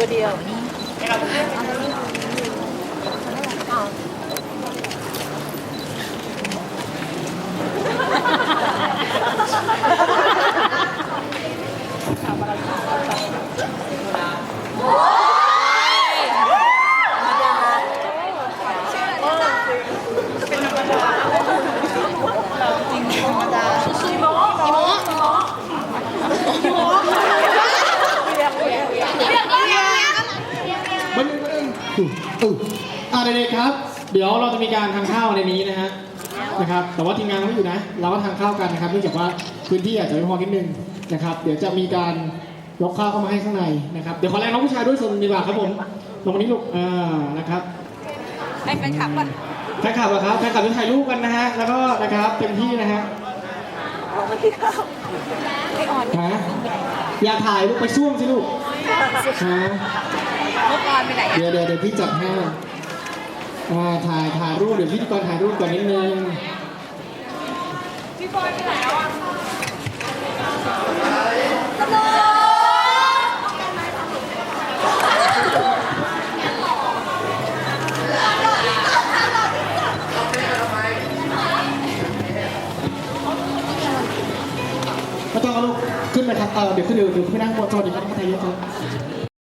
とり合うね。 อืออ่าเด็กๆครับ เดี๋ยวเราจะมีการทานข้าวในนี้นะฮะนะครับ แต่ว่าทีมงานไม่อยู่นะ เราก็ทานข้าวกันนะครับเนื่องจากว่าพื้นที่อาจจะไม่พอนิดนึงนะครับ เดี๋ยวจะมีการยกข้าวเข้ามาให้ข้างในนะครับ เดี๋ยวขอแรงน้องผู้ชายด้วยส่วนดีกว่าครับผมลงมานี้ลูกอ่านะครับให้แฟนคลับก่อนแฟนคลับเหรอครับแฟนคลับจะถ่ายรูปกันนะฮะ แล้วก็นะครับเต็มที่นะฮะไม่อ่อนฮะอย่าถ่ายลูกไปซ่วมสิลูกฮะ เมื่อก่อนไปไหนเดี๋ยวเดี๋ยวเดี๋ยวพี่จัดให้อ่าถ่ายถ่ายรูปเดี๋ยวพิธีกรถ่ายรูปก่อนนิดนึงพี่บอยไปไหนแล้วอะไม่ต้องเอาลูกขึ้นไปทำเออเดี๋ยวขึ้นเดี๋ยวเดี๋ยวขึ้นไปนั่งบนสวัสดีครับท่านนายกครับ